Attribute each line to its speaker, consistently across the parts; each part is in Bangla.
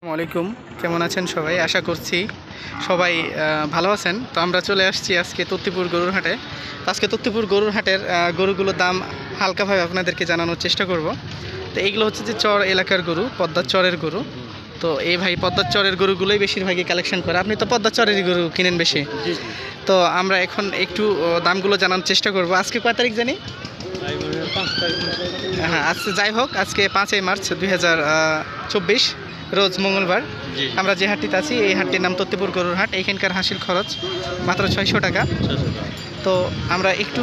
Speaker 1: আসসালামু আলাইকুম। কেমন আছেন সবাই? আশা করছি সবাই ভালো আছেন। তো আমরা চলে আসছি আজকে তত্তিপুর গরুর হাটে। আজকে তত্তিপুর গরুর হাটের গরুগুলোর দাম হালকাভাবে আপনাদেরকে জানানোর চেষ্টা করব। তো এইগুলো হচ্ছে যে চর এলাকার গরু পদ্মার চরের গরু। তো এই ভাই পদ্মার চরের গরুগুলোই বেশিরভাগই কালেকশন করে। আপনি তো পদ্মার চরেরই গরু কিনেন বেশি। তো আমরা এখন একটু দামগুলো জানার চেষ্টা করব। আজকে কয় তারিখ জানি? হ্যাঁ আজকে যাই হোক আজকে পাঁচই মার্চ দুই হাজার চব্বিশ। রোজ মঙ্গলবার। আমরা যে হাটটিতে আছি এই হাটটির নাম তত্ত্বপুর গরুর হাট। এইখানকার হাসির খরচ মাত্র ছয়শো টাকা। তো আমরা একটু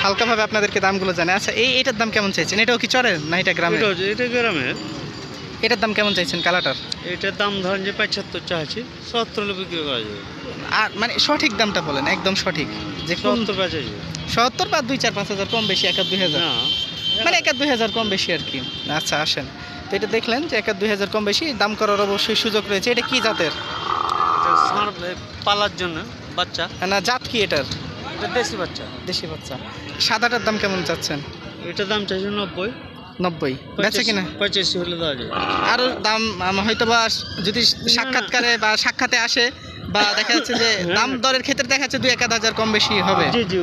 Speaker 1: হালকাভাবে আপনাদেরকে দামগুলো জানাই। আচ্ছা এই এটার দাম কেমন চাইছেন? এটাও কি চরের না এটা গ্রামে
Speaker 2: এটা গ্রামের।
Speaker 1: এটার দাম কেমন চাইছেন কালাটার
Speaker 2: এটার দাম ধরেন যে পঁচাত্তর চাচ্ছি সত্তর হলে বিক্রি করা যাবে।
Speaker 1: আর মানে সঠিক দামটা বলেন একদম সঠিক। যে
Speaker 2: সত্তর যাবে
Speaker 1: সত্তর বা দুই চার পাঁচ হাজার কম বেশি এক দুই হাজার। মানে এক দুই হাজার কম বেশি আর কি। আচ্ছা আসেন। তো এটা দেখলেন যে এক দুই হাজার কম বেশি দাম করার অবশ্যই সুযোগ রয়েছে। এটা কি জাতের?
Speaker 2: পালার জন্য বাচ্চা।
Speaker 1: না জাত কি এটার?
Speaker 2: এটা দেশি বাচ্চা।
Speaker 1: দেশি বাচ্চা। সাদাটার দাম কেমন চাচ্ছেন?
Speaker 2: এটার দাম চাইছে নব্বই।
Speaker 1: নব্বই। বেচে কিনা?
Speaker 2: পঁচাশি হলে দেওয়া যাবে
Speaker 1: আরও দাম হয়তো বা যদি সাক্ষাৎকারে বা সাক্ষাতে আসে বা দেখা যাচ্ছে যে দাম দরের ক্ষেত্রে দেখা যাচ্ছে দুই এক হাজার কম বেশি হবে।
Speaker 2: জি জি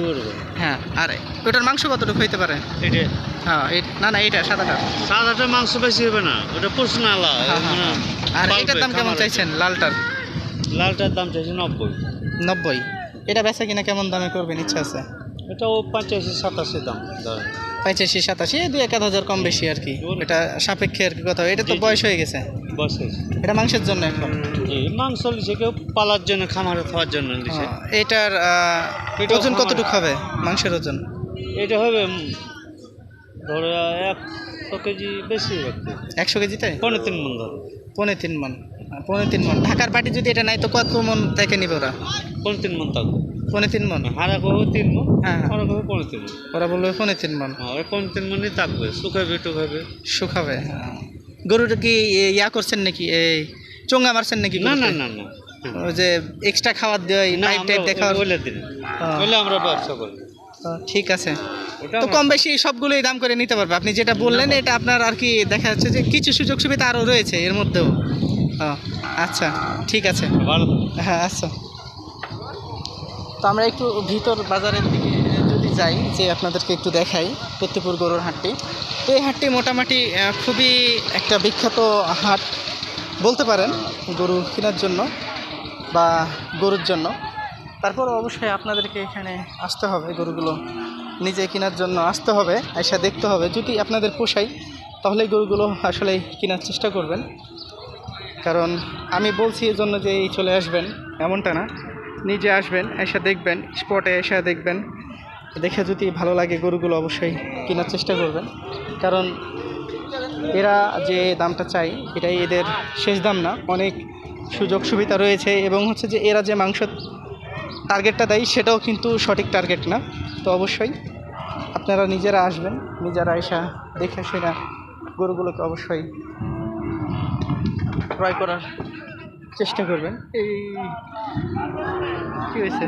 Speaker 1: হ্যাঁ আর ওটার মাংস কতটুকু হইতে পারে?
Speaker 2: এটা
Speaker 1: হ্যাঁ না না এইটা সাদাটা
Speaker 2: সাদাটা মাংস বেশি হবে না ওটা পোষণ আলা
Speaker 1: হ্যাঁ, হ্যাঁ, আর এটার দাম কেমন চাইছেন লালটার?
Speaker 2: লালটার দাম চাইছে নব্বই।
Speaker 1: নব্বই। এটা বেচা কিনা কেমন দামে করবেন ইচ্ছা আছে?
Speaker 2: এটা ও পঁচাশি সাতাশি দাম
Speaker 1: পঁচাশি সাতাশি দুই এক হাজার কম বেশি আর কি। এটা সাপেক্ষে আর কি কথা। এটা তো। বয়স হয়ে গেছে।
Speaker 2: বসে
Speaker 1: এটা মাংসের জন্য এখন।
Speaker 2: মাংস লিছে কেউ পালার জন্য খামারে খাওয়ার জন্য লিছে।
Speaker 1: হ্যাঁ, এটার ওজন। কতটুকু হবে মাংসের ওজন?
Speaker 2: এটা হবে ধরো একশো কেজি বেশি
Speaker 1: একশো কেজিতে?
Speaker 2: পনেরো তিন মন ধরো।
Speaker 1: পৌনে তিন মন। আহ, পৌনে তিন মন। ঢাকার পাটি যদি এটা নাই তো কত মন থেকে নিবে ওরা?
Speaker 2: পনেরো তিন মন থাকবে।
Speaker 1: পৌনে তিন মন?
Speaker 2: হারা কবে তিন মন
Speaker 1: হ্যাঁ, হ্যাঁ।
Speaker 2: হারা কবে পনেরো তিন মন।
Speaker 1: ওরা বলবে পৌনে তিন মন।
Speaker 2: হ্যাঁ ওই পনেরো তিন মনই থাকবে শুকাবে টুকাবে।
Speaker 1: শুকাবে হ্যাঁ। গরুটা কি ইয়া করছেন নাকি? এই চোঙ্গা মারছেন নাকি
Speaker 2: না না না না
Speaker 1: ওই যে এক্সট্রা খাবার দেওয়া
Speaker 2: না
Speaker 1: পাইপ
Speaker 2: আমরা
Speaker 1: টাইপ দেখা
Speaker 2: ওইলে দিন। ওইলে আমরা ব্যবসা করি
Speaker 1: ঠিক আছে। তো কম বেশি সবগুলোই দাম করে নিতে পারবে। আপনি যেটা বললেন এটা আপনার আর কি দেখা যাচ্ছে যে কিছু সুযোগ সুবিধা আরও রয়েছে এর মধ্যেও। আচ্ছা ঠিক আছে। হ্যাঁ আচ্ছা। তো আমরা একটু ভিতর বাজারের দিকে যদি যাই যে আপনাদেরকে একটু দেখাই প্রত্যেকপুর গরুর হাটটি। তো এই হাটটি মোটামুটি খুবই একটা বিখ্যাত হাট। বলতে পারেন গরু কেনার জন্য বা গরুর জন্য। তারপর অবশ্যই আপনাদেরকে এখানে আসতে হবে, গরুগুলো নিজে কেনার জন্য আসতে হবে এসে দেখতে হবে। যদি আপনাদের পোষাই তাহলে গরুগুলো আসলে কেনার চেষ্টা করবেন। কারণ আমি বলছি এই জন্য যে এই চলে আসবেন, এমনটা না। নিজে আসবেন এসে দেখবেন স্পটে এসে দেখবেন। দেখে যদি ভালো লাগে গরুগুলো অবশ্যই কেনার চেষ্টা করবেন। কারণ এরা যে দামটা চাই এটাই এদের শেষ দাম না। অনেক সুযোগ সুবিধা রয়েছে এবং হচ্ছে যে এরা যে মাংস টার্গেটটা দেয়, সেটাও কিন্তু সঠিক টার্গেট না। তো অবশ্যই আপনারা নিজেরা আসবেন, নিজেরা এসা দেখে সেরা গরুগুলোকে অবশ্যই ক্রয় করার চেষ্টা করবেন। এই কী হয়েছে?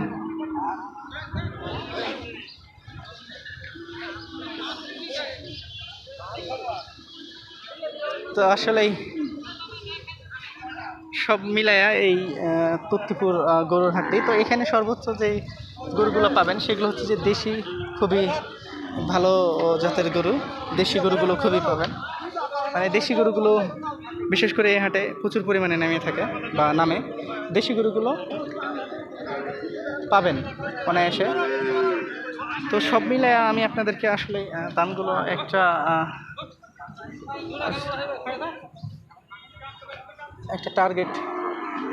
Speaker 1: তো আসলেই সব মিলায়া এই তত্তিপুর গরুর হাটটি। তো এখানে সর্বোচ্চ যে গরুগুলো পাবেন, সেগুলো হচ্ছে যে দেশি খুবই ভালো জাতের গরু। দেশি গরুগুলো খুবই পাবেন। মানে দেশি গরুগুলো, বিশেষ করে এই হাটে প্রচুর পরিমাণে নামিয়ে থাকে বা নামে। দেশি গরুগুলো পাবেন অনায়াসে। তো সব মিলে আমি আপনাদেরকে আসলে দামগুলো একটা একটা টার্গেট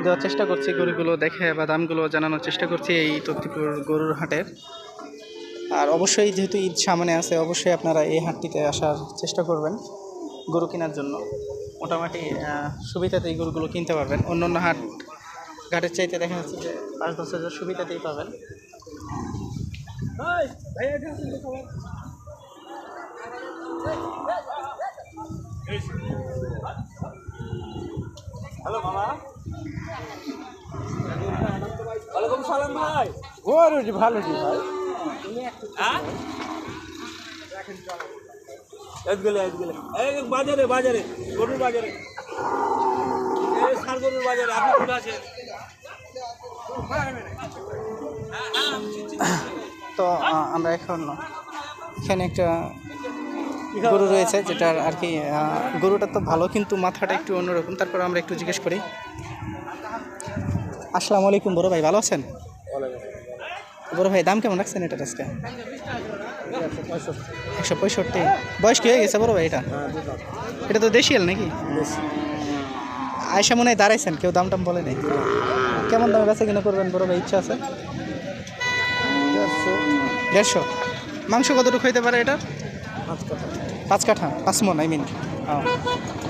Speaker 1: দেওয়ার চেষ্টা করছি, গরুগুলো দেখে বা দামগুলো জানানোর চেষ্টা করছি এই তত্তিপুর গরুর হাটের আর অবশ্যই যেহেতু ঈদ সামনে আছে, অবশ্যই আপনারা এই হাটটিতে আসার চেষ্টা করবেন গরু কেনার জন্য। মোটামুটি সুবিধাতে এই গরুগুলো কিনতে পারবেন। অন্য অন্য হাট, ঘাটের চাইতে দেখা যাচ্ছে যে পাঁচ দশ হাজার সুবিধাতেই পাবেন।
Speaker 3: ভালো জি ভাই। এক গেলে এক গেলে। এই বাজারে বাজারে গরুর বাজারে। বাজারে আপনি কোথায় আছেন?
Speaker 1: তো আমরা এখন এখানে একটা গরু রয়েছে, যেটার আর কি গরুটা তো ভালো, কিন্তু মাথাটা একটু অন্যরকম। তারপর আমরা একটু জিজ্ঞেস করি। আসসালামু আলাইকুম বড় ভাই, ভালো আছেন? বড় ভাই, দাম কেমন রাখছেন এটা আজকে? একশো পঁয়ষট্টি। বয়স কি হয়ে গেছে বড় ভাই এটা? এটা তো দেশিয়াল নাকি? আয়সা মনে হয় দাঁড়াইছেন, কেউ দাম টাম বলে নেই। কেমন দামে বেচা কিনা করবেন বড় ভাই, ইচ্ছা আছে? দেড়শো। মাংস কতটুকু হইতে পারে এটা? পাঁচ কাঠা। পাঁচ মন আই মিন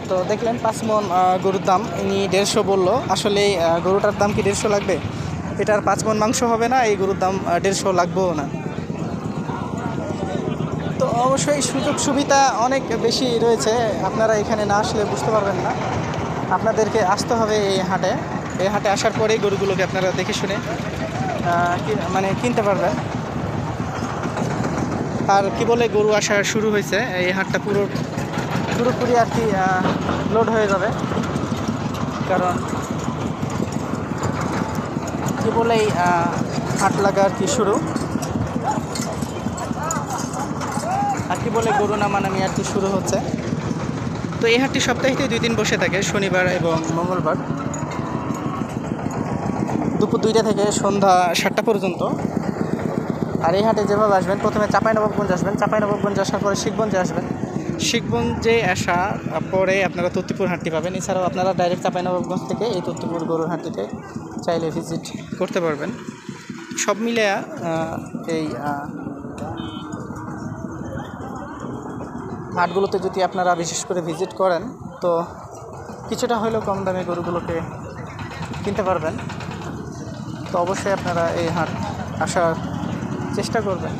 Speaker 1: তো দেখলেন পাঁচ মন গরুর দাম। ইনি দেড়শো বলল আসলে গরুটার দাম কি দেড়শো লাগবে? এটার পাঁচ মন মাংস হবে না, এই গরুর দাম দেড়শো লাগবেও না। তো অবশ্যই সুযোগ সুবিধা অনেক বেশি রয়েছে। আপনারা এখানে না আসলে বুঝতে পারবেন না। আপনাদেরকে আসতে হবে এই হাটে। এই হাটে আসার পরেই গরুগুলোকে আপনারা দেখে শুনে মানে কিনতে পারবেন। আর কি বলে গরু আসা শুরু হয়েছে এই হাটটা পুরো পুরোপুরি আর কি লোড হয়ে যাবে। কারণ কি বলেই আহ, হাট লাগা আর কি শুরু। আর কি বলে গরু নামানামি আর কি শুরু হচ্ছে। তো এই হাটটি সপ্তাহে দুই দিন বসে থাকে শনিবার এবং মঙ্গলবার। দুপুর দুইটা থেকে সন্ধ্যা সাতটা পর্যন্ত। আর এই হাটে যেভাবে আসবেন, প্রথমে চাঁপাইনবাবগঞ্জ আসবেন, চাঁপাইনবাবগঞ্জ আসার পরে শিখগঞ্জে আসবেন। শিখগঞ্জে আসা পরে আপনারা তত্তিপুর হাটটি পাবেন। এছাড়াও আপনারা ডাইরেক্ট চাঁপাইনবাবগঞ্জ থেকে এই তত্তিপুর গরুর হাটটিতে চাইলে ভিজিট করতে পারবেন। সব মিলে এই হাটগুলোতে যদি আপনারা বিশেষ করে ভিজিট করেন, তো কিছুটা হলেও কম দামে গরুগুলোকে কিনতে পারবেন। তো অবশ্যই আপনারা এই হাট আসার চেষ্টা করবেন।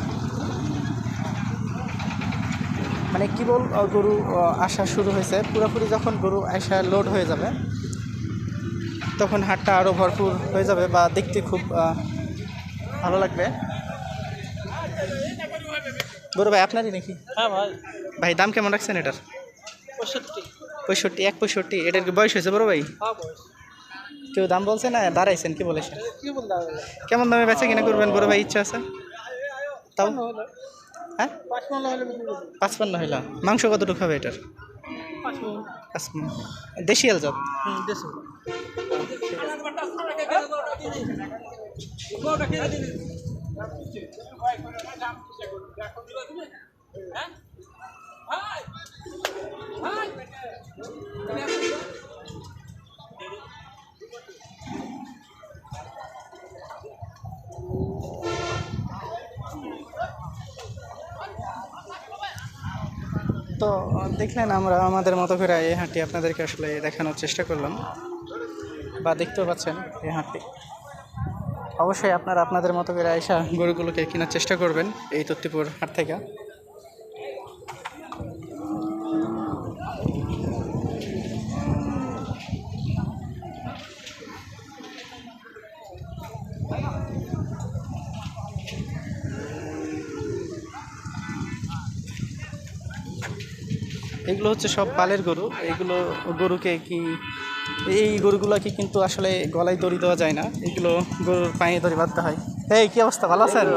Speaker 1: মানে কেবল আহ, গরু আসা শুরু হয়েছে। পুরোপুরি যখন গরু আসা লোড হয়ে যাবে তখন হাটটা আরও ভরপুর হয়ে যাবে বা দেখতে খুব ভালো লাগবে। গরু ভাই আপনারই নাকি?
Speaker 2: হ্যাঁ ভাই।
Speaker 1: ভাই দাম কেমন রাখছেন এটার?
Speaker 2: পঁয়ষট্টি।
Speaker 1: পঁয়ষট্টি এক পঁয়ষট্টি এটার কি বয়স হয়েছে বড় ভাই?
Speaker 2: হ্যাঁ
Speaker 1: কেউ দাম বলছে না? দাঁড়াইছেন কি বলেছেন?
Speaker 2: কি
Speaker 1: কেমন দামে বেচা কিনা করবেন বড় ভাই ইচ্ছা আছে? তাও হ্যাঁ? পাঁচপান্ন হইল। মাংস কতটুকু হবে এটার?
Speaker 2: দেশি
Speaker 1: পাঁচ দেশিয়াল জাত?
Speaker 2: হুম
Speaker 1: দেখলেন, আমরা আমাদের মতো করে এই হাঁটি আপনাদেরকে আসলে দেখানোর চেষ্টা করলাম। বা দেখতেও পাচ্ছেন এই হাঁটি। অবশ্যই আপনারা আপনাদের মতো করে আয়সা গরুগুলোকে কেনার চেষ্টা করবেন এই তত্তিপুর হাট থেকে। এগুলো হচ্ছে সব পালের গরু। এগুলো গরুকে কি, এই গরুগুলোকে কিন্তু আসলে গলায় দড়ি দেওয়া যায় না। এগুলো গরুর পায়ে দড়ি বাঁধতে হয়। এই, কী অবস্থা? ভালো আছেন?